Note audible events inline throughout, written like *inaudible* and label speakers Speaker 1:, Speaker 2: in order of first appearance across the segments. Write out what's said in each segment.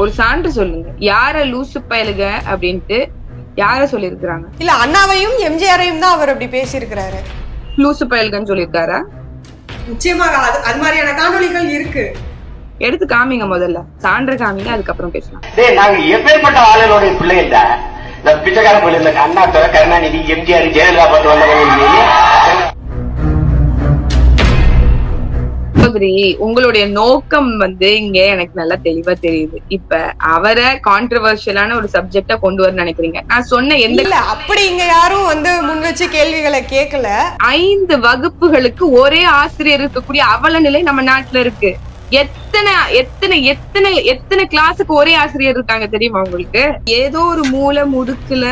Speaker 1: ஒரு சான்று சொல்லுங்க. யார லூசு பயலுக அப்படின்ட்டு யார சொல்லியிருக்கிறாங்க?
Speaker 2: இல்ல அண்ணாவையும் எம்ஜிஆரையும் தான் அவர் அப்படி பேசியிருக்கிறாரு.
Speaker 1: லூசு பயலுகன்னு சொல்லியிருக்காரா?
Speaker 2: நிச்சயமாக அது அது மாதிரியான காணொளிகள் இருக்கு.
Speaker 1: எடுத்து காமிங்க முதல்ல. சான்று காமிங்க அதுக்கப்புறம் பேசலாம்.
Speaker 3: டேய் நாங்க எப்பேற்பட்ட ஆளுகளுடைய பிள்ளைகள்டா இந்த பிச்சைக்கார பிள்ளை இந்த அண்ணா துறை கருணாநிதி எம்ஜிஆர் ஜெயலலிதா பார்த்து வந்தவங்க
Speaker 1: சகோதரி உங்களுடைய நோக்கம் வந்து இங்க எனக்கு நல்லா தெளிவா தெரியுது. இப்ப அவரை கான்ட்ரவர்ஷியலான ஒரு சப்ஜெக்டா கொண்டு வர நினைக்கிறீங்க. நான் சொன்ன எந்த
Speaker 2: இல்ல அப்படி இங்க யாரும் வந்து முன் வச்சு கேள்விகளை கேட்கல
Speaker 1: ஐந்து வகுப்புகளுக்கு ஒரே ஆசிரியர் இருக்கக்கூடிய அவல நிலை நம்ம நாட்டுல இருக்கு. எத்தனை எத்தனை எத்தனை எத்தனை கிளாஸுக்கு ஒரே ஆசிரியர் இருக்காங்க தெரியுமா உங்களுக்கு? ஏதோ ஒரு மூல முடுக்குல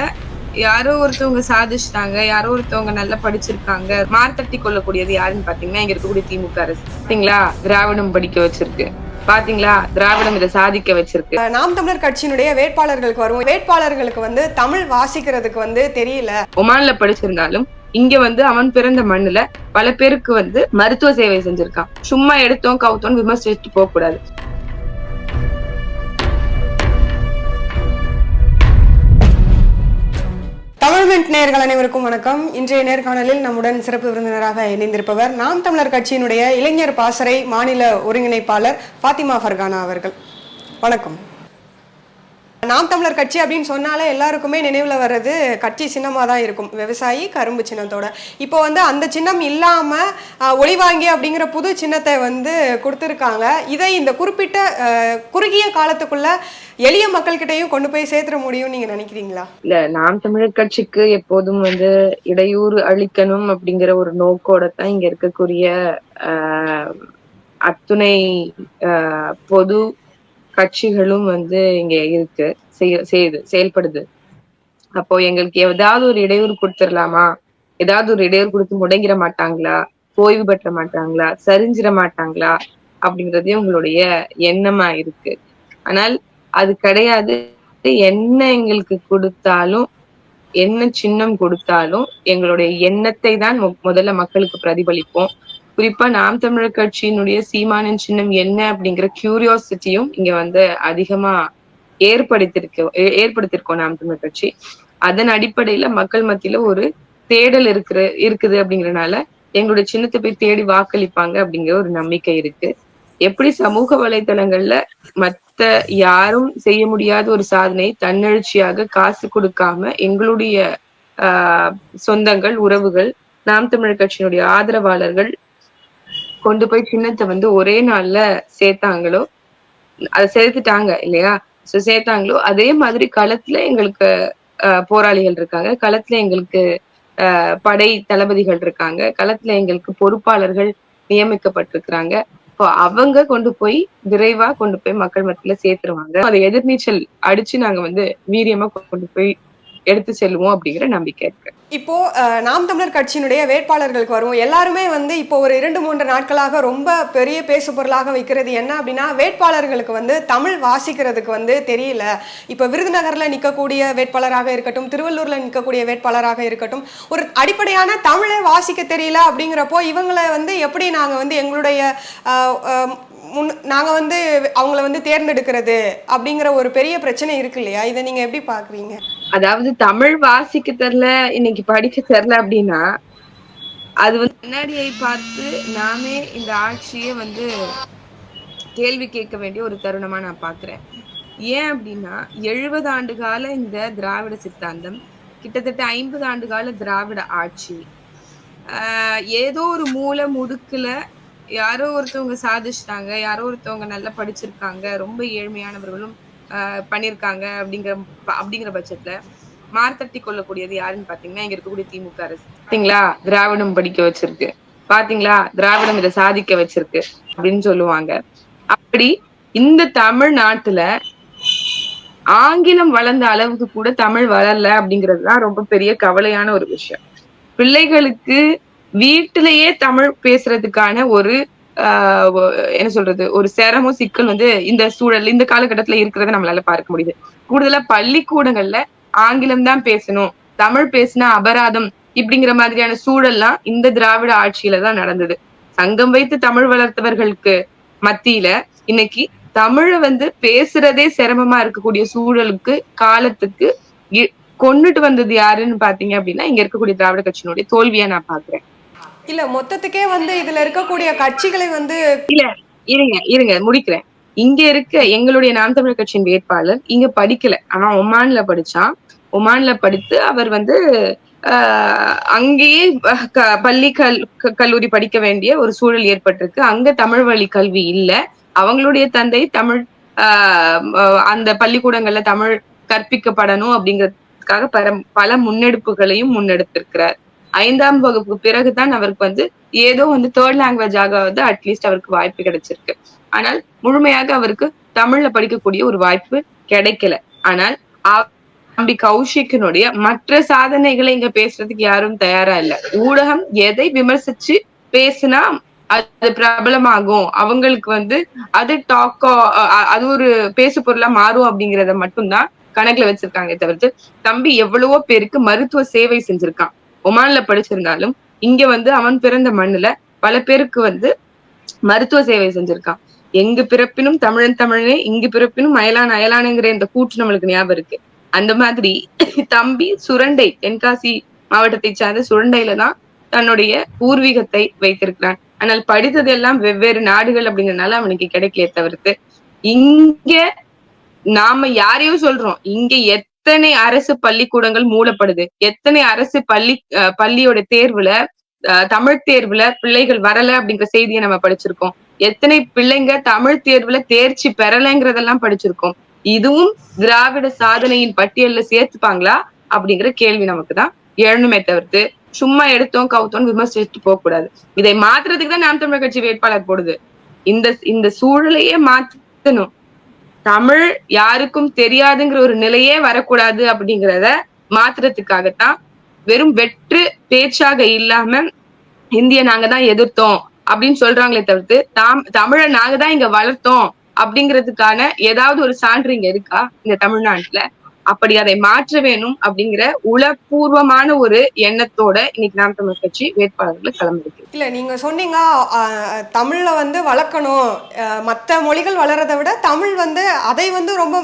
Speaker 1: யாரோ ஒருத்தவங்க சாதிச்சிட்டாங்க யாரோ ஒருத்தவங்க நல்லா படிச்சிருக்காங்க. மார்த்தட்டி கொள்ளக்கூடியது யாருன்னு பாத்தீங்கன்னா இங்க இருக்கக்கூடிய திமுக அரசு. பாத்தீங்களா? திராவிடம் படிக்க வச்சிருக்கு. பாத்தீங்களா? திராவிடம் இதை சாதிக்க வச்சிருக்கு.
Speaker 2: நாம் தமிழர் கட்சியினுடைய வேட்பாளர்களுக்கு வரும் வேட்பாளர்களுக்கு வந்து தமிழ் வாசிக்கிறதுக்கு வந்து தெரியல.
Speaker 1: ஒமான்ல படிச்சிருந்தாலும் இங்க வந்து அவன் பிறந்த மண்ணுல பல பேருக்கு வந்து மருத்துவ சேவை செஞ்சிருக்கான். சும்மா எடுத்தோம் கவுத்தோம் விமர்சிச்சுட்டு போக கூடாது
Speaker 2: தமிழ்மெண்ட் நேர்கள் அனைவருக்கும் வணக்கம். இன்றைய நேர்காணலில் நம்முடன் சிறப்பு விருந்தினராக இணைந்திருப்பவர் நாம் தமிழர் கட்சியினுடைய இளைஞர் பாசறை மாநில ஒருங்கிணைப்பாளர் ஃபாத்திமா ஃபர்கானா அவர்கள். வணக்கம். நாம் தமிழர் கட்சி அப்படின்னு சொன்னாலே எல்லாருக்குமே நினைவில் வர்றது கட்சி சின்னமாக தான் இருக்கும். விவசாயி கரும்பு சின்னத்தோட. இப்போ வந்து அந்த சின்னம் இல்லாமல் ஒளிவாங்கி அப்படிங்கிற புது சின்னத்தை வந்து கொடுத்துருக்காங்க. இதை இந்த குறிப்பிட்ட குறுகிய காலத்துக்குள்ள எளிய மக்கள்கிட்டயும் கொண்டு போய் சேர்த்துட முடியும்னு நீங்க நினைக்கிறீங்களா?
Speaker 1: இல்ல நாம் தமிழர் கட்சிக்கு எப்போதும் வந்து இடையூறு அளிக்கணும் அப்படிங்கிற ஒரு நோக்கோட தான் இங்க இருக்கக்கூடிய ஆஹ், அத்துணை ஆஹ், பொது கட்சிகளும் வந்து இங்க இருக்கு. செய்ய செய்யுது செயல்படுது. அப்போ எங்களுக்கு ஏதாவது ஒரு இடையூறு கொடுத்துடலாமா? ஏதாவது ஒரு இடையூறு கொடுத்து முடங்கிட மாட்டாங்களா? ஓய்வு பெற்ற மாட்டாங்களா? சரிஞ்சிட மாட்டாங்களா? அப்படிங்கறதே உங்களுடைய எண்ணமா இருக்கு. ஆனால் அது கிடையாது. என்ன எங்களுக்கு கொடுத்தாலும் என்ன சின்னம் கொடுத்தாலும் எங்களுடைய எண்ணத்தை தான் முதல்ல மக்களுக்கு பிரதிபலிப்போம். குறிப்பா நாம் தமிழர் கட்சியினுடைய சீமானின் சின்னம் என்ன அப்படிங்கிற கியூரியாசிட்டியும் இங்க வந்து அதிகமா ஏற்படுத்திருக்க ஏற்படுத்திருக்கோம் நாம் தமிழர் கட்சி. அதன் அடிப்படையில மக்கள் மத்தியில ஒரு தேடல் இருக்கிற இருக்குது அப்படிங்கறனால எங்களுடைய சின்னத்தை போய் தேடி வாக்களிப்பாங்க அப்படிங்கிற ஒரு நம்பிக்கை இருக்கு. எப்படி சமூக வலைதளங்கள்ல மத்த யாரும் செய்ய முடியாத ஒரு சாதனை தன்னெழுச்சியாக காசு கொடுக்காம எங்களுடைய ஆஹ் சொந்தங்கள் உறவுகள் நாம் தமிழர் கட்சியினுடைய ஆதரவாளர்கள் கொண்டு போய் சின்னத்தை வந்து ஒரே நாள்ல சேர்த்தாங்களோ அதை சேர்த்துட்டாங்க இல்லையா? சோ சேர்த்தாங்களோ அதே மாதிரி களத்துல எங்களுக்கு ஆஹ் போராளிகள் இருக்காங்க. களத்துல எங்களுக்கு ஆஹ் படை தளபதிகள் இருக்காங்க. களத்துல எங்களுக்கு பொறுப்பாளர்கள் நியமிக்கப்பட்டிருக்கிறாங்க. இப்போ அவங்க கொண்டு போய் விரைவா கொண்டு போய் மக்கள் மத்தியில சேர்த்துருவாங்க. அதை எதிர்நீச்சல் அடிச்சு நாங்க வந்து வீரியமா கொண்டு போய் எடுத்து செல்வோம் அப்படிங்கிற நம்பிக்கை இருக்கு.
Speaker 2: இப்போ நாம் தமிழர் கட்சியினுடைய வேட்பாளர்களுக்கு வருவோம். எல்லாருமே வந்து இப்போ ஒரு இரண்டு மூன்று நாட்களாக ரொம்ப பெரிய பேசு பொருளாக வைக்கிறது என்ன அப்படின்னா வேட்பாளர்களுக்கு வந்து தமிழ் வாசிக்கிறதுக்கு வந்து தெரியல. இப்போ விருதுநகர்ல நிற்கக்கூடிய வேட்பாளராக இருக்கட்டும் திருவள்ளூர்ல நிற்கக்கூடிய வேட்பாளராக இருக்கட்டும் ஒரு அடிப்படையான தமிழை வாசிக்க தெரியல அப்படிங்கிறப்போ இவங்களை வந்து எப்படி நாங்க வந்து எங்களுடைய முன் நாங்கள் வந்து அவங்கள வந்து தேர்ந்தெடுக்கிறது அப்படிங்கிற ஒரு பெரிய பிரச்சனை இருக்கு இல்லையா? இதை நீங்க எப்படி பாக்குறீங்க
Speaker 1: அதாவது தமிழ் வாசிக்க தெரில இன்னைக்கு படிக்க தெரில அப்படின்னா அது வந்து கண்ணாடியை பார்த்து நாமே இந்த ஆட்சியை வந்து கேள்வி கேட்க வேண்டிய ஒரு தருணமா நான் பாக்குறேன் ஏன் அப்படின்னா எழுபது ஆண்டு கால இந்த திராவிட சித்தாந்தம் கிட்டத்தட்ட ஐம்பது ஆண்டு கால திராவிட ஆட்சி ஏதோ ஒரு மூல முடுக்குல யாரோ ஒருத்தவங்க சாதிச்சிட்டாங்க யாரோ ஒருத்தவங்க நல்லா படிச்சிருக்காங்க ரொம்ப ஏழ்மையானவர்களும் ஆஹ் பண்ணிருக்காங்க அப்படிங்கிற அப்படிங்கிற பட்சத்துல மார்த்தட்டி கொள்ளக்கூடியது யாருன்னு பாத்தீங்கன்னா இங்க இருக்கக்கூடிய திமுக அரசு. பாத்தீங்களா? திராவிடம் படிக்க வச்சிருக்கு. பாத்தீங்களா? திராவிடம் இதை சாதிக்க வச்சிருக்கு அப்படின்னு சொல்லுவாங்க. அப்படி இந்த தமிழ்நாட்டுல ஆங்கிலம் வளர்ந்த அளவுக்கு கூட தமிழ் வளரல அப்படிங்கிறது தான் ரொம்ப பெரிய கவலையான ஒரு விஷயம். பிள்ளைகளுக்கு வீட்டிலேயே தமிழ் பேசுறதுக்கான ஒரு ஆஹ் என்ன சொல்றது ஒரு சிரமம் சிக்கல் வந்து இந்த சூழல் இந்த காலகட்டத்துல இருக்கிறத நம்மளால பார்க்க முடியுது. கூடுதலா பள்ளிக்கூடங்கள்ல ஆங்கிலம் தான் பேசணும் தமிழ் பேசினா அபராதம் இப்படிங்கிற மாதிரியான சூழல்லாம் இந்த திராவிட ஆட்சியில தான் நடந்தது. சங்கம் வைத்து தமிழ் வளர்த்தவர்களுக்கு மத்தியில இன்னைக்கு தமிழை வந்து பேசுறதே சிரமமா இருக்கக்கூடிய சூழலுக்கு காலத்துக்கு கொண்டுட்டு வந்தது யாருன்னு பாத்தீங்க அப்படின்னா இங்க இருக்கக்கூடிய திராவிட கட்சியினுடைய தோல்வியா நான் பாக்குறேன்.
Speaker 2: இல்ல மொத்தத்துக்கே வந்து இதுல இருக்கக்கூடிய கட்சிகளை வந்து இல்ல
Speaker 1: இருங்க இருங்க முடிக்கிறேன். இங்க இருக்க எங்களுடைய நாம் தமிழர் கட்சியின் வேட்பாளர் இங்க படிக்கல. ஆனா ஒமான்ல படிச்சான். ஒமான்ல படித்து அவர் வந்து ஆஹ், அங்கேயே பள்ளி கல் க- கல்லூரி படிக்க வேண்டிய ஒரு சூழல் ஏற்பட்டிருக்கு. அங்க தமிழ் வழி கல்வி இல்ல. அவங்களுடைய தந்தை தமிழ் ஆஹ், அந்த பள்ளிக்கூடங்கள்ல தமிழ் கற்பிக்கப்படணும் அப்படிங்கிறதுக்காக பல முன்னெடுப்புகளையும் முன்னெடுத்திருக்கிறார். ஐந்தாம் வகுப்புக்கு பிறகுதான் அவருக்கு வந்து ஏதோ வந்து தேர்ட் லாங்குவேஜ் ஆகாவது அட்லீஸ்ட் அவருக்கு வாய்ப்பு கிடைச்சிருக்கு. ஆனால் முழுமையாக அவருக்கு தமிழ்ல படிக்கக்கூடிய ஒரு வாய்ப்பு கிடைக்கல. ஆனால் ஆ- தம்பி மற்ற சாதனைகளை இங்க பேசுறதுக்கு யாரும் தயாரா இல்ல. ஊடகம் எதை விமர்சிச்சு பேசுனா அது பிரபலமாகும். அவங்களுக்கு வந்து அது டாக்கோ அது ஒரு பேசு பொருளா மாறும் அப்படிங்கறத மட்டும்தான் கணக்குல வச்சிருக்காங்க தவிர்த்து தம்பி எவ்வளவோ பேருக்கு மருத்துவ சேவை செஞ்சிருக்கான். ஒமான்ல படிச்சிருந்தாலும் இங்க வந்து அவன் பிறந்த மண்ணுல பல பேருக்கு வந்து மருத்துவ சேவை செஞ்சிருக்கான். எங்கு பிறப்பினும் தமிழன் தமிழனே இங்கு பிறப்பினும் அயலான் அயலானுங்கிற இந்த கூற்று நம்மளுக்கு ஞாபகம் இருக்கு. அந்த மாதிரி தம்பி சுரண்டை தென்காசி மாவட்டத்தை சார்ந்த சுரண்டையில தான் தன்னுடைய பூர்வீகத்தை வைத்திருக்கிறான். ஆனால் படித்தது எல்லாம் வெவ்வேறு நாடுகள் அப்படிங்கறதுனால அவனுக்கு கிடைக்கலையே தவிர்த்து. இங்க நாம யாரையும் சொல்றோம். இங்க எத்தனை அரசு பள்ளிக்கூடங்கள் மூடப்படுது? எத்தனை அரசு பள்ளி பள்ளியோட தேர்வுல தமிழ் தேர்வுல பிள்ளைகள் வரல அப்படிங்கிற செய்தியை நம்ம படிச்சிருக்கோம். எத்தனை பிள்ளைங்க தமிழ் தேர்வுல தேர்ச்சி பெறலைங்கிறதெல்லாம் படிச்சிருக்கோம். இதுவும் திராவிட சாதனையின் பட்டியல்ல சேர்த்துப்பாங்களா? அப்படிங்கிற கேள்வி நமக்கு தான் எழணுமே தவிர்த்து சும்மா எடுத்தோம் கவுத்தோம் விமர்சிச்சுட்டு போக கூடாது இதை மாத்துறதுக்கு தான் நாம் தமிழர் கட்சி வேட்பாளர் போடுது. இந்த இந்த சூழலையே மாத்தணும். தமிழ் யாருக்கும் தெரியாதுங்கிற ஒரு நிலையே வரக்கூடாது அப்படிங்கிறத மாத்துறதுக்காகத்தான் வெறும் வெற்று பேச்சாக இல்லாம இந்திய நாங்க தான் எதிர்த்தோம் அப்படின்னு சொல்றாங்களே தவிர்த்து தாம் தமிழை நாங்க தான் இங்க வளர்த்தோம் அப்படிங்கிறதுக்கான ஏதாவது ஒரு சான்று இங்க இருக்கா இந்த தமிழ்நாட்டுல? அப்படி அதை மாற்ற வேணும் அப்படிங்கிற உளப்பூர்வமான ஒரு எண்ணத்தோட இன்னைக்கு நாம் தமிழ் கட்சி வேட்பாளர்களை கிளம்பிருக்கு
Speaker 2: இல்ல நீங்க சொன்னீங்க ஆஹ், தமிழ்ல வந்து வளர்க்கணும் ஆஹ், மத்த மொழிகள் வளர்றதை விட தமிழ் வந்து அதை வந்து ரொம்ப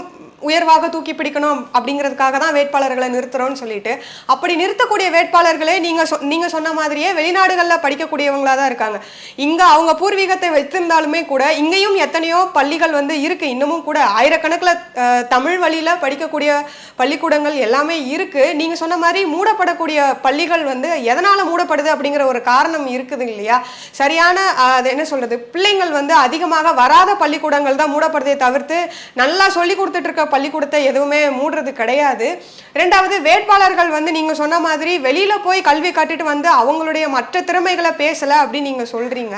Speaker 2: உயர்வாக தூக்கி பிடிக்கணும் அப்படிங்கிறதுக்காக தான் வேட்பாளர்களை நிறுத்துறோம்னு சொல்லிட்டு அப்படி நிறுத்தக்கூடிய வேட்பாளர்களே நீங்க சொ- நீங்க சொன்ன மாதிரியே வெளிநாடுகளில் படிக்கக்கூடியவங்களா தான் இருக்காங்க. இங்க அவங்க பூர்வீகத்தை வைத்திருந்தாலுமே கூட இங்கேயும் எத்தனையோ பள்ளிகள் வந்து இருக்கு. இன்னமும் கூட ஆயிரக்கணக்கில் தமிழ் வழியில படிக்கக்கூடிய பள்ளிக்கூடங்கள் எல்லாமே இருக்கு. நீங்க சொன்ன மாதிரி மூடப்படக்கூடிய பள்ளிகள் வந்து எதனால மூடப்படுது அப்படிங்கிற ஒரு காரணம் இருக்குது இல்லையா? சரியான அது என்ன சொல்றது? பிள்ளைங்கள் வந்து அதிகமாக வராத பள்ளிக்கூடங்கள் தான் மூடப்படுதே தவிர்த்து நல்லா சொல்லி கொடுத்துட்டு இருக்க பள்ளிக்கூடத்தை எதுவுமே மூடுறது கிடையாது. ரெண்டாவது வேட்பாளர்கள் வந்து நீங்க சொன்ன மாதிரி வெளியில போய் கல்வி கட்டிட்டு வந்து அவங்களுடைய மற்ற திறமைகளை பேசல அப்படின்னு நீங்க சொல்றீங்க.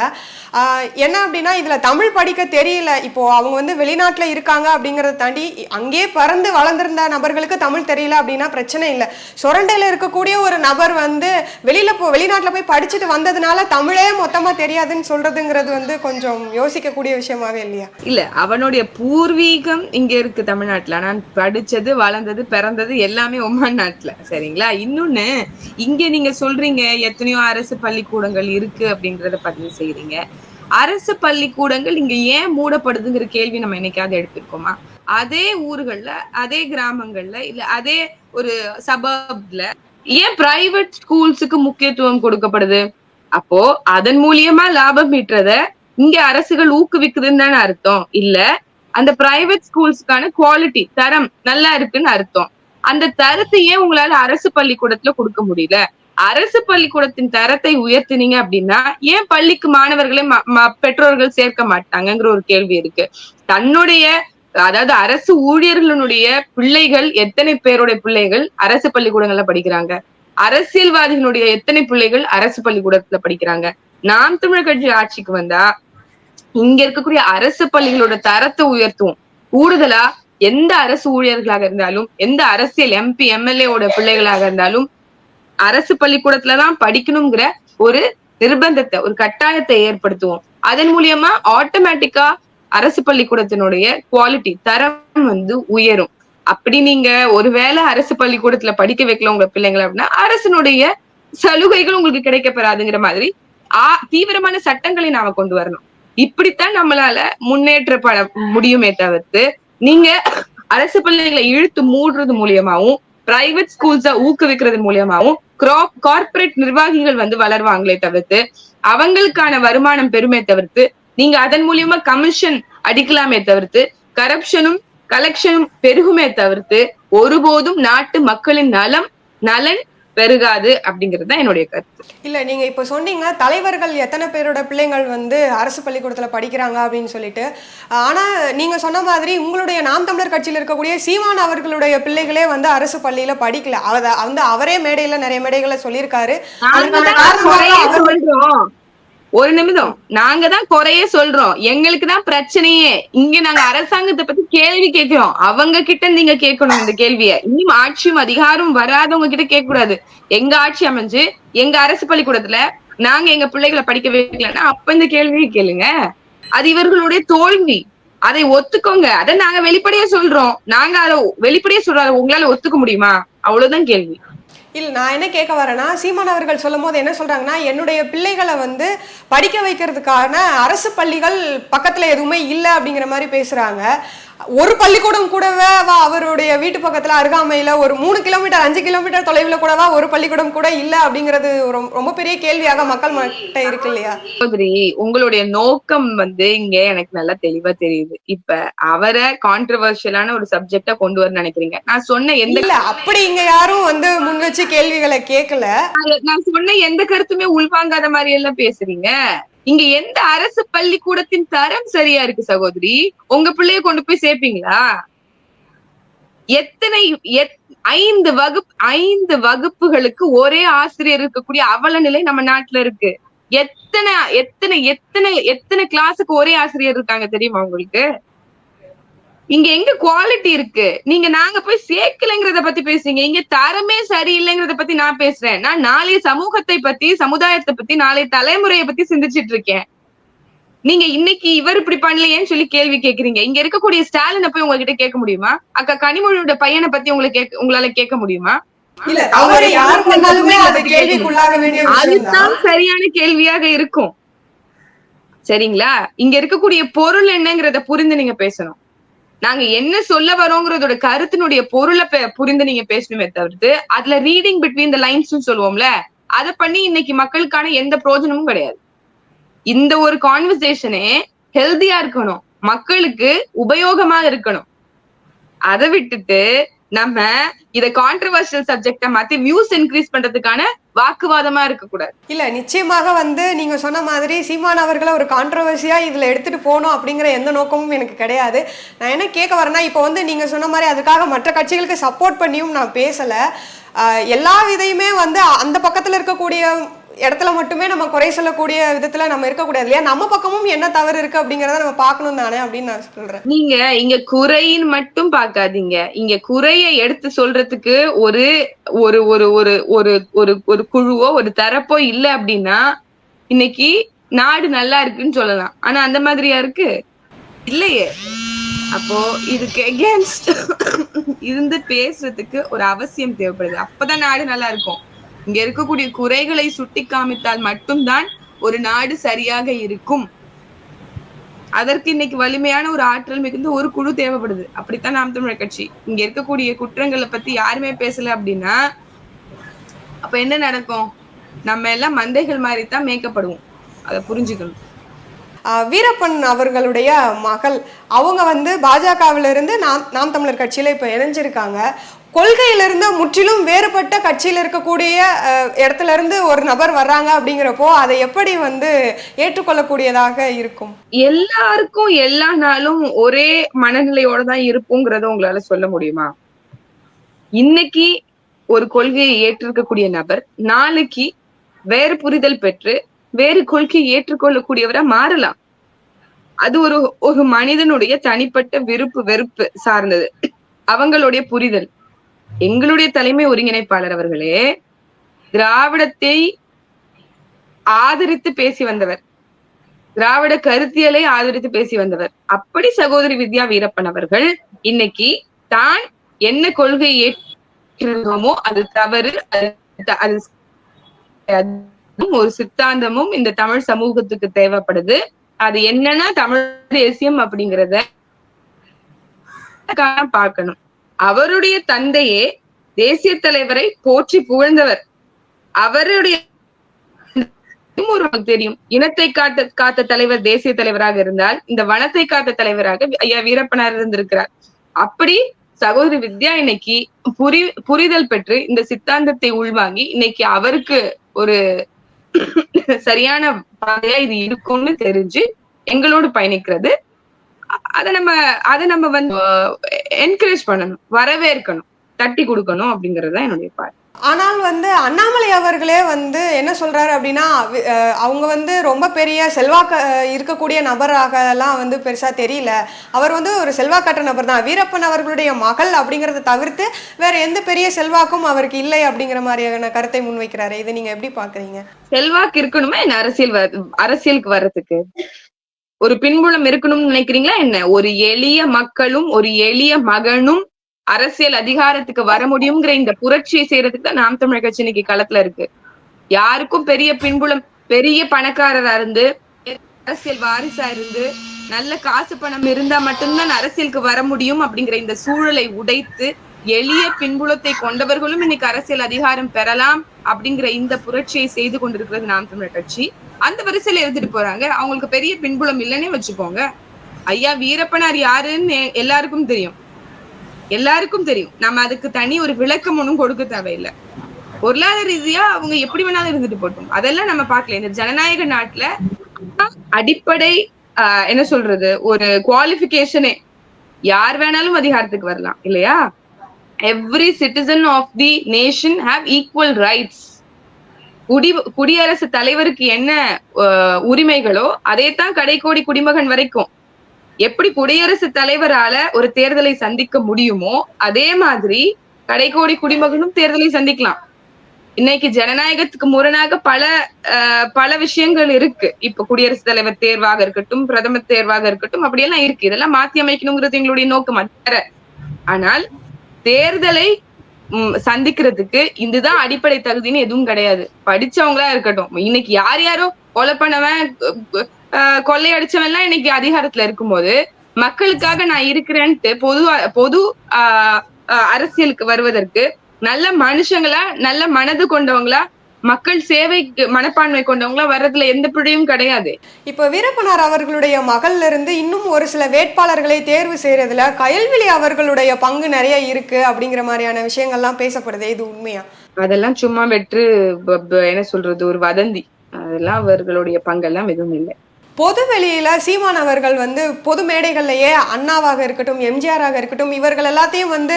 Speaker 2: என்ன அப்படின்னா இதுல தமிழ் படிக்க தெரியல. இப்போ அவங்க வந்து வெளிநாட்டுல இருக்காங்க அப்படிங்கறத தாண்டி அங்கேயே பறந்து வளர்ந்திருந்த நபர்களுக்கு தமிழ் தெரியல அப்படின்னா பிரச்சனை இல்லை. சுரண்டையில் இருக்கக்கூடிய ஒரு நபர் வந்து வெளியில போ வெளிநாட்டுல போய் படிச்சுட்டு வந்ததுனால தமிழே மொத்தமா தெரியாதுன்னு சொல்றதுங்கிறது வந்து கொஞ்சம் யோசிக்கக்கூடிய விஷயமாவே இல்லையா?
Speaker 1: இல்ல அவனுடைய பூர்வீகம் இங்க இருக்கு தமிழ்நாட்டு நான் படிச்சது வளர்ந்தது பிறந்தது எல்லாமே ஒமான் நாட்டுல. சரிங்களா? இன்னொன்னு இங்க நீங்க சொல்றீங்க எத்தனையோ அரசு பள்ளிக்கூடங்கள் இருக்கு அப்படின்றத பதிவு செய்யறீங்க அரசு பள்ளிக்கூடங்கள் இங்க ஏன் மூடப்படுதுங்கிற கேள்வி நம்ம என்னைக்காவது எடுத்திருக்கோமா? அதே ஊர்கள்ல அதே கிராமங்கள்ல இல்ல அதே ஒரு சபப்ல ஏன் பிரைவேட் ஸ்கூல்ஸுக்கு முக்கியத்துவம் கொடுக்கப்படுது? அப்போ அதன் மூலியமா லாபம் ஈட்டுறத இங்க அரசுகள் ஊக்குவிக்குதுன்னு தானே அர்த்தம். இல்ல அந்த பிரைவேட் ஸ்கூல்ஸ்க்கான குவாலிட்டி தரம் நல்லா இருக்குன்னு அர்த்தம். அந்த தரத்தையே உங்களால அரசு பள்ளிக்கூடத்துல கொடுக்க முடியல. அரசு பள்ளிக்கூடத்தின் தரத்தை உயர்த்தினீங்க அப்படின்னா ஏன் பள்ளிக்கு மாணவர்களை பெற்றோர்கள் சேர்க்க மாட்டாங்கங்கிற ஒரு கேள்வி இருக்கு. தன்னுடைய அதாவது அரசு ஊழியர்களுடைய பிள்ளைகள் எத்தனை பேருடைய பிள்ளைகள் அரசு பள்ளிக்கூடங்கள்ல படிக்கிறாங்க? அரசியல்வாதிகளுடைய எத்தனை பிள்ளைகள் அரசு பள்ளிக்கூடத்துல படிக்கிறாங்க? நாம் தமிழர் கட்சி ஆட்சிக்கு வந்தா இங்க இருக்கக்கூடிய அரசு பள்ளிகளோட தரத்தை உயர்த்துவோம். கூடுதலா எந்த அரசு ஊழியர்களாக இருந்தாலும் எந்த அரசியல் எம்பி எம்எல்ஏவோட பிள்ளைகளாக இருந்தாலும் அரசு பள்ளிக்கூடத்துலதான் படிக்கணுங்கிற ஒரு நிர்பந்தத்தை ஒரு கட்டாயத்தை ஏற்படுத்துவோம். அதன் மூலியமா ஆட்டோமேட்டிக்கா அரசு பள்ளிக்கூடத்தினுடைய குவாலிட்டி தரம் வந்து உயரும். அப்படி நீங்க ஒருவேளை அரசு பள்ளிக்கூடத்துல படிக்க வைக்கல உங்க பிள்ளைங்களை அப்படின்னா அரசினுடைய சலுகைகள் உங்களுக்கு கிடைக்க பெறாதுங்கிற மாதிரி ஆ தீவிரமான சட்டங்களை நாம கொண்டு வரணும். இப்படித்தான் நம்மளால முன்னேற்றப்பட முடியுமே தவிர்த்து நீங்க அரசு பள்ளிகளை இழுத்து மூடுறது மூலியமாவும் பிரைவேட் ஸ்கூல்ஸ ஊக்குவிக்கிறது மூலியமாவும் கார்ப்பரேட் நிர்வாகிகள் வந்து வளர்வாங்களே தவிர்த்து அவங்களுக்கான வருமானம் பெருமை தவிர்த்து நீங்க அதன் மூலியமா கமிஷன் அடிக்கலாமே தவிர்த்து கரப்ஷனும் கலெக்ஷனும் பெருகுமே தவிர்த்து ஒருபோதும் நாட்டு மக்களின் நலம் நலன் பெருகாது அப்படிங்கிறது தான் என்னுடைய கருத்து.
Speaker 2: இல்ல நீங்க இப்ப சொன்னீங்க தலைவர்கள் எத்தனை பேரோட பிள்ளைங்கள் வந்து அரசு பள்ளிக்கூடத்துல படிக்கிறாங்க அப்படின்னு சொல்லிட்டு. ஆனா நீங்க சொன்ன மாதிரி உங்களுடைய நாம் தமிழர் கட்சியில் இருக்கக்கூடிய சீமான் அவர்களுடைய பிள்ளைகளே வந்து அரசு பள்ளியில படிக்கல. அத வந்து அவரே மேடையில நிறைய மேடைகளை சொல்லியிருக்காரு.
Speaker 1: ஒரு நிமிடம். நாங்க தான் குறைய சொல்றோம். எங்களுக்கு தான் பிரச்சனையே. இங்க நாங்க அரசாங்கத்தை பத்தி கேள்வி கேட்கிறோம். அவங்க கிட்ட நீங்க கேட்கணும் இந்த கேள்விய. இன்னும் ஆட்சியும் அதிகாரம் வராதவங்க கிட்ட கேட்க கூடாது எங்க ஆட்சி அமைஞ்சு எங்க அரசு பள்ளிக்கூடத்துல நாங்க எங்க பிள்ளைகளை படிக்க வைக்கலன்னா அப்ப இந்த கேள்வியை கேளுங்க. அது இவர்களுடைய தோல்வி. அதை ஒத்துக்கோங்க. அதை நாங்க வெளிப்படையா சொல்றோம். நாங்க அதை வெளிப்படையா சொல்றோம். உங்களால ஒத்துக்க முடியுமா? அவ்வளவுதான் கேள்வி.
Speaker 2: இல்லை நான் என்ன கேட்க வரேன்னா சீமான் அவர்கள் சொல்லும் போது என்ன சொல்றாங்கன்னா என்னுடைய பிள்ளைகளை வந்து படிக்க வைக்கிறதுக்கான அரசு பள்ளிகள் பக்கத்துல எதுவுமே இல்லை அப்படிங்கிற மாதிரி பேசுறாங்க. ஒரு பள்ளிக்கூடம் கூடவே அவருடைய வீட்டு பக்கத்துல அருகாமையில ஒரு மூணு கிலோமீட்டர் அஞ்சு கிலோமீட்டர் தொலைவில் கூடவா ஒரு பள்ளிக்கூடம் கூட இல்ல அப்படிங்கிறது ரொம்ப பெரிய கேள்வியாக மக்கள் கிட்ட இருக்கு இல்லையா?
Speaker 1: சகோதரி உங்களுடைய நோக்கம் வந்து இங்க எனக்கு நல்லா தெளிவா தெரியுது. இப்ப அவரை கான்ட்ரவர்ஷியலான ஒரு சப்ஜெக்டா கொண்டு வர நினைக்கிறீங்க. நான் சொன்ன எந்த
Speaker 2: இல்ல அப்படி இங்க யாரும் வந்து முன் வச்சு கேள்விகளை கேட்கல
Speaker 1: நான் சொன்ன எந்த கருத்துமே உள்வாங்காத மாதிரி எல்லாம் பேசுறீங்க. இங்க எந்த அரசு பள்ளிக்கூடத்தின் தரம் சரியா இருக்கு சகோதரி? உங்க பிள்ளைய கொண்டு போய் சேர்ப்பீங்களா? எத்தனை எத்- ஐந்து வகுப்பு ஐந்து வகுப்புகளுக்கு ஒரே ஆசிரியர் இருக்கக்கூடிய அவல நிலை நம்ம நாட்டுல இருக்கு. எத்தனை எத்தனை எத்தனை எத்தனை கிளாஸுக்கு ஒரே ஆசிரியர் இருக்காங்க தெரியுமா உங்களுக்கு? இங்க எங்க குவாலிட்டி இருக்கு? நீங்க நாங்க போய் சேர்க்கலைங்கிறத பத்தி பேசுறீங்க. இங்க தரமே சரியில்லைங்கிறத பத்தி நான் பேசுறேன். நான் நாளைய சமூகத்தை பத்தி சமுதாயத்தை பத்தி நாளைய தலைமுறையை பத்தி சிந்திச்சிட்டு இருக்கேன். நீங்க இன்னைக்கு இவர் இப்படி பண்ணலையேன்னு சொல்லி கேள்வி கேக்குறீங்க. இங்க இருக்கக்கூடிய ஸ்டாலினை போய் உங்ககிட்ட கேட்க முடியுமா? அக்கா கனிமொழியோட பையனை பத்தி உங்களுக்கு கேட்க- உங்களால கேட்க முடியுமா? அதுதான் சரியான கேள்வியாக இருக்கும். சரிங்களா? இங்க இருக்கக்கூடிய பொருள் என்னங்கிறத புரிந்து நீங்க பேசணும். நாங்க என்ன சொல்ல வரோங்கிறதோட கருத்தினுடைய பொருளை புரிந்து நீங்க பேசணுமே தவிர்த்து அதுல ரீடிங் பிட்வீன் த லைன்ஸ் சொல்லுவோம்ல அத பண்ணி இன்னைக்கு மக்களுக்கான எந்த பிரயோஜனமும் கிடையாது. இந்த ஒரு கான்வர்சேஷனே ஹெல்தியா இருக்கணும் மக்களுக்கு உபயோகமா இருக்கணும். அதை விட்டுட்டு நம்ம இத கான்ட்ரவர்ஷியல் சப்ஜெக்ட மாத்தி வியூஸ் இன்க்ரீஸ் பண்றதுக்கான வாக்குவாதமா இருக்க கூடாது.
Speaker 2: இல்ல நிச்சயமாக வந்து நீங்க சொன்ன மாதிரி சீமான் அவர்களை ஒரு கான்ட்ரவர்சியா இதுல எடுத்துட்டு போகணும் அப்படிங்கிற எந்த நோக்கமும் எனக்கு கிடையாது. நான் என்ன கேட்க வரேன்னா இப்போ வந்து நீங்க சொன்ன மாதிரி அதுக்காக மற்ற கட்சிகளுக்கு சப்போர்ட் பண்ணியும் நான் பேசல. எல்லா விதையுமே வந்து அந்த பக்கத்துல இருக்கக்கூடிய இடத்துல மட்டுமே நம்ம குறை சொல்லக்கூடிய விதத்துல நம்ம இருக்கக்கூடாது இல்லையா? நம்ம பக்கமும் என்ன தவறு இருக்கு அப்படிங்கறத நம்ம பாக்கணும் தானே அப்படின்னு நான் சொல்றேன்.
Speaker 1: நீங்க இங்க குறைன்னு மட்டும் பாக்காதீங்க இங்க குறைய எடுத்து சொல்றதுக்கு ஒரு ஒரு ஒரு ஒரு ஒரு ஒரு ஒரு குழுவோ ஒரு தரப்போ இல்ல அப்படின்னா இன்னைக்கு நாடு நல்லா இருக்குன்னு சொல்லலாம். ஆனா அந்த மாதிரியா இருக்கு? இல்லையே. அப்போ இதுக்கு எகேன்ஸ்ட் *laughs* இருந்து பேசுறதுக்கு ஒரு அவசியம் தேவைப்படுது. அப்பதான் நாடு நல்லா இருக்கும். இங்க இருக்கக்கூடிய குறைகளை சுட்டி காமித்தால் மட்டும்தான் ஒரு நாடு சரியாக இருக்கும். அதற்கு இன்னைக்கு வலிமையான ஒரு ஆற்றல் மிகுந்த ஒரு குழு தேவைப்படுது. அப்படித்தான் நாம் தமிழர் கட்சி. இங்க இருக்கக்கூடிய குற்றங்களை பத்தி யாருமே பேசல அப்படின்னா அப்ப என்ன நடக்கும்? நம்ம எல்லாம் மந்தைகள் மாதிரி தான் மேய்க்கப்படுவோம். அதை புரிஞ்சுக்கணும்.
Speaker 2: வீரப்பன் அவர்களுடைய மகள். அவங்க வந்து பாஜகவிலிருந்து நாம் நாம் தமிழர் கட்சியில இப்போ இணைஞ்சிருக்காங்க. கொள்கையிலிருந்து முற்றிலும் வேறுபட்ட கட்சியில் இருக்கக்கூடிய ஆஹ், இடத்துல இருந்து ஒரு நபர் வர்றாங்க அப்படிங்கிறப்போ அதை எப்படி வந்து ஏற்றுக்கொள்ளக்கூடியதாக இருக்கும்?
Speaker 1: எல்லாருக்கும் எல்லா நாளும் ஒரே மனநிலையோட தான் இருப்போங்கிறத உங்களால சொல்ல முடியுமா? இன்னைக்கு ஒரு கொள்கையை ஏற்றிருக்கக்கூடிய நபர் நாளைக்கு வேறு புரிதல் பெற்று வேறு கொள்கையை ஏற்றுக்கொள்ளக்கூடியவரா மாறலாம். அது ஒரு ஒரு மனிதனுடைய தனிப்பட்ட விருப்பு வெறுப்பு சார்ந்தது. அவங்களுடைய புரிதல். எங்களுடைய தலைமை ஒருங்கிணைப்பாளர் அவர்களே திராவிடத்தை ஆதரித்து பேசி வந்தவர். திராவிட கருத்தியலை ஆதரித்து பேசி வந்தவர். அப்படி சகோதரி வித்யா வீரப்பன் அவர்கள் இன்னைக்கு தான் என்ன கொள்கை ஏற்றிருந்தோமோ அது தவறு அது ஒரு சித்தாந்தமும் இந்த தமிழ் சமூகத்துக்கு தேவைப்படுது. அது என்னன்னா தமிழ் தேசியம் அப்படிங்கறத பார்க்கணும். அவருடைய தந்தையே தேசிய தலைவரை போற்றி புகழ்ந்தவர். அவருடைய தெரியும். இனத்தை காத்த காத்த தலைவர் தேசிய தலைவராக இருந்தால் இந்த வனத்தை காத்த தலைவராக ஐயா வீரப்பனார் இருந்திருக்கிறார். அப்படி சகோதரி வித்யா இன்னைக்கு புரி புரிதல் பெற்று இந்த சித்தாந்தத்தை உள்வாங்கி இன்னைக்கு அவருக்கு ஒரு சரியான பாதையா இது இருக்கும்னு தெரிஞ்சு எங்களோடு பயணிக்கிறது. அத நம்ம அத நம்ம வந்து என்கரேஜ் பண்ணணும் வரவேற்கணும் தட்டி கொடுக்கணும் அப்படிங்கறது தான் என்னுடைய பார்வை.
Speaker 2: ஆனால் வந்து அண்ணாமலை அவர்களே வந்து என்ன சொல்றாரு அப்படின்னா அவங்க வந்து ரொம்ப பெரிய செல்வாக்க இருக்கக்கூடிய நபராக எல்லாம் வந்து பெருசா தெரியல. அவர் வந்து ஒரு செல்வாக்கற்ற நபர் தான். வீரப்பன் அவர்களுடைய மகள் அப்படிங்கிறத தவிர்த்து வேற எந்த பெரிய செல்வாக்கும் அவருக்கு இல்லை அப்படிங்கிற மாதிரியான கருத்தை முன்வைக்கிறாரு. இதை நீங்க எப்படி பாக்குறீங்க?
Speaker 1: செல்வாக்கு இருக்கணுமா என்ன அரசியல் அரசியலுக்கு வர்றதுக்கு? ஒரு பின்புலம் இருக்கணும்னு நினைக்கிறீங்களா என்ன? ஒரு எளிய மக்களும் ஒரு எளிய மகனும் அரசியல் அதிகாரத்துக்கு வர முடியுங்கிற இந்த புரட்சியை செய்யறதுக்கு தான் நாம் தமிழர் கட்சி இன்னைக்கு களத்துல இருக்கு. யாருக்கும் பெரிய பின்புலம் பெரிய பணக்காரரா இருந்து அரசியல் வாரிசா இருந்து நல்ல காசு பணம் இருந்தா மட்டும்தான் அரசியலுக்கு வர முடியும் அப்படிங்கிற இந்த சூழலை உடைத்து எளிய பின்புலத்தை கொண்டவர்களும் இன்னைக்கு அரசியல் அதிகாரம் பெறலாம் அப்படிங்கிற இந்த புரட்சியை செய்து கொண்டிருக்கிறது நாம் தமிழர் கட்சி. அந்த வரிசையில எழுதிட்டு போறாங்க. அவங்களுக்கு பெரிய பின்புலம் இல்லைன்னே வச்சுக்கோங்க. ஐயா வீரப்பனார் யாருன்னு எல்லாருக்கும் தெரியும். எல்லாருக்கும் தெரியும். நம்ம அதுக்கு தனி ஒரு விளக்கம் ஒன்றும் கொடுக்க தேவையில்லை. பொருளாதார ரீதியா அவங்க எப்படி வேணாலும் இருந்துட்டு போட்டோம் அதெல்லாம் நம்ம பார்க்கல. இந்த ஜனநாயக நாட்டுல அடிப்படை என்ன சொல்றது ஒரு குவாலிபிகேஷனே யார் வேணாலும் அதிகாரத்துக்கு வரலாம் இல்லையா? Every citizen of the nation have equal rights குடி குடியரசு தலைவருக்கு என்ன உரிமைகளோ அதே தான் கடைக்கோடி குடிமகன் வரைக்கும் எப்படி குடியரசுத் தலைவரால ஒரு தேர்தலை சந்திக்க முடியுமோ அதே மாதிரி கடைக்கோடி குடிமகனும் தேர்தலை சந்திக்கலாம். இன்னைக்கு ஜனநாயகத்துக்கு முரணாக பல பல விஷயங்கள் இருக்கு. இப்ப குடியரசுத் தலைவர் தேர்வாக இருக்கட்டும் பிரதமர் தேர்வாக இருக்கட்டும் அப்படியெல்லாம் இருக்கு. இதெல்லாம் மாத்தி அமைக்கணுங்கிறது எங்களுடைய நோக்கம் அது வேற. ஆனால் தேர்தலை சந்திக்கிறதுக்கு இதுதான் அடிப்படை தகுதின்னு எதுவும் கிடையாது. படிச்சவங்களா இருக்கட்டும். இன்னைக்கு யார் யாரோ கொலை பண்ணவன் கொள்ளையடிச்சவன் எல்லாம் இன்னைக்கு அதிகாரத்துல இருக்கும்போது மக்களுக்காக நான் இருக்கிறேன்ட்டு பொது பொது அரசியலுக்கு வருவதற்கு நல்ல மனுஷங்களா நல்ல மனது கொண்டவங்களா மக்கள் சேவைக்கு மனப்பான்மை கொண்டவங்களா வர்றதுல எந்த பிழையும் கிடையாது.
Speaker 2: இப்போ வீரப்பனார் அவர்களுடைய மகள்ல இருந்து இன்னும் ஒரு சில வேட்பாளர்களை தேர்வு செய்யறதுல கயல்விழி அவர்களுடைய பங்கு நிறைய இருக்கு அப்படிங்கிற மாதிரியான விஷயங்கள்லாம் பேசப்படுது. இது உண்மையா?
Speaker 1: அதெல்லாம் சும்மா வெற்று என்ன சொல்றது ஒரு வதந்தி. அதெல்லாம் அவர்களுடைய பங்கெல்லாம் எதுவும் இல்லை.
Speaker 2: பொது வெளியில சீமான் அவர்கள் வந்து பொது மேடைகள்லயே அண்ணாவாக இருக்கட்டும் எம்ஜிஆராக இருக்கட்டும் இவர்கள் எல்லாத்தையும் வந்து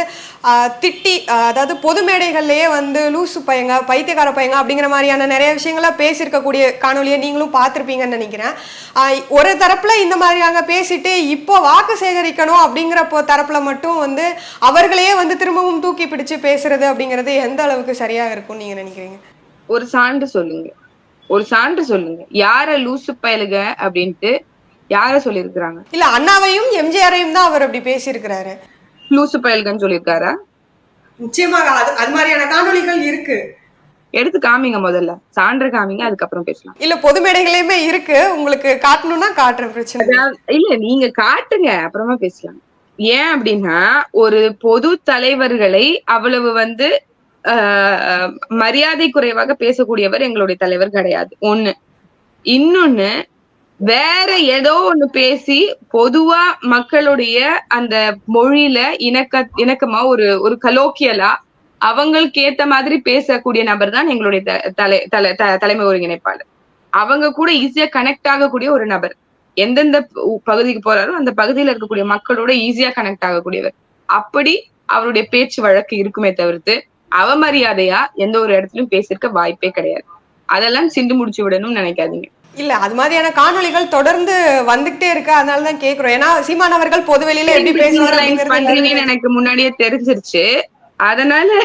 Speaker 2: திட்டி அதாவது பொது மேடைகள்லயே வந்து லூசு பையங்க பைத்தியக்கார பையங்க அப்படிங்கிற மாதிரியான நிறைய விஷயங்கள பேசியிருக்கக்கூடிய காணொலியை நீங்களும் பார்த்துருப்பீங்கன்னு நினைக்கிறேன். ஒரு தரப்புல இந்த மாதிரியாக பேசிட்டு இப்போ வாக்கு சேகரிக்கணும் அப்படிங்கிற பொ- தரப்புல மட்டும் வந்து அவர்களையே வந்து திரும்பவும் தூக்கி பிடிச்சு பேசுறது அப்படிங்கிறது எந்த அளவுக்கு சரியா இருக்கும்னு நீங்க நினைக்கிறீங்க?
Speaker 1: ஒரு சான்று சொல்லுங்க. ஒரு சான்று சொல்லுங்க. யார லூசு பயலுக அப்படின்ட்டு யார சொல்லியிருக்கிறாங்க?
Speaker 2: இல்ல அண்ணாவையும் எம்ஜிஆரையும் தான் அவர் அப்படி பேசியிருக்கிறாரு.
Speaker 1: லூசு பயல்கன்னு சொல்லியிருக்காரா?
Speaker 2: நிச்சயமாக அது அது மாதிரியான காணொளிகள் இருக்கு.
Speaker 1: எடுத்து காமிங்க முதல்ல. சான்று காமிங்க அதுக்கப்புறம் பேசலாம்.
Speaker 2: இல்ல பொது மேடைகளையுமே இருக்கு. உங்களுக்கு காட்டணும்னா காட்டுறேன் பிரச்சனை இல்ல.
Speaker 1: நீங்க காட்டுங்க அப்புறமா பேசலாம். ஏன் அப்படின்னா ஒரு பொது தலைவர்களை அவ்வளவு வந்து மரியாதை குறைவாக பேசக்கூடியவர் எங்களுடைய தலைவர் கிடையாது. ஒண்ணு. இன்னொன்னு வேற ஏதோ ஒண்ணு பேசி பொதுவா மக்களுடைய அந்த மொழியில இணக்க இணக்கமா ஒரு ஒரு கலோக்கியலா அவங்களுக்கு ஏத்த மாதிரி பேசக்கூடிய நபர் தான் எங்களுடைய த- தலை தலை த- தலைமை ஒருங்கிணைப்பாளர். அவங்க கூட ஈஸியா கனெக்ட் ஆகக்கூடிய ஒரு நபர். எந்தெந்த பகுதிக்கு போறாரோ அந்த பகுதியில இருக்கக்கூடிய மக்களோட ஈஸியா கனெக்ட் ஆகக்கூடியவர். அப்படி அவருடைய பேச்சு வழக்கு இருக்குமே தவிர்த்து அவமரியாதையா எந்த ஒரு இடத்துலயும் பேசியிருக்க வாய்ப்பே கிடையாது. அதெல்லாம் சிண்டு முடிச்சு விடணும்னு நினைக்காதீங்க.
Speaker 2: இல்ல அது மாதிரியான காணொளிகள் தொடர்ந்து வந்துகிட்டே இருக்கு. அதனால தான் கேக்குறோம். ஏன்னா சீமான் அவர்கள் பொது வெளியில எப்படி எல்லாருமே-
Speaker 1: எனக்கு முன்னாடியே தெரிஞ்சிருச்சு. அதனால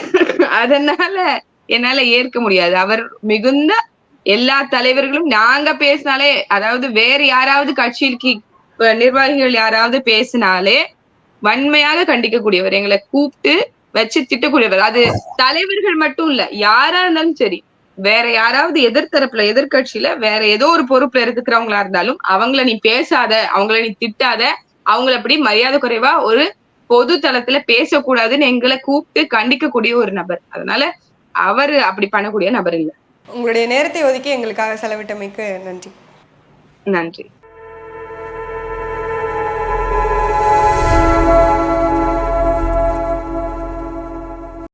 Speaker 1: அதனால என்னால ஏற்க முடியாது. அவர் மிகுந்த எல்லா தலைவர்களும் நாங்க பேசினாலே அதாவது வேற யாராவது கட்சிக்கு நிர்வாகிகள் யாராவது பேசினாலே வன்மையாக கண்டிக்கக்கூடியவர். எங்களை கூப்பிட்டு வச்சு திட்டக்கூடியவர். அது தலைவர்கள் மட்டும் இல்ல யாரா இருந்தாலும் சரி வேற யாராவது எதிர்த்தரப்புல எதிர்க்கட்சியில வேற ஏதோ ஒரு பொறுப்புல இருக்கிறவங்களா இருந்தாலும் அவங்கள நீ பேசாத அவங்கள நீ திட்டாத அவங்கள அப்படி மரியாதை குறைவா ஒரு பொது தளத்துல பேசக்கூடாதுன்னு எங்களை கூப்பிட்டு கண்டிக்கக்கூடிய ஒரு நபர். அதனால அவரு அப்படி பண்ணக்கூடிய நபர் இல்ல.
Speaker 2: உங்களுடைய நேரத்தை ஒதுக்கி எங்களுக்காக செலவிட்டமைக்கு நன்றி.
Speaker 1: நன்றி.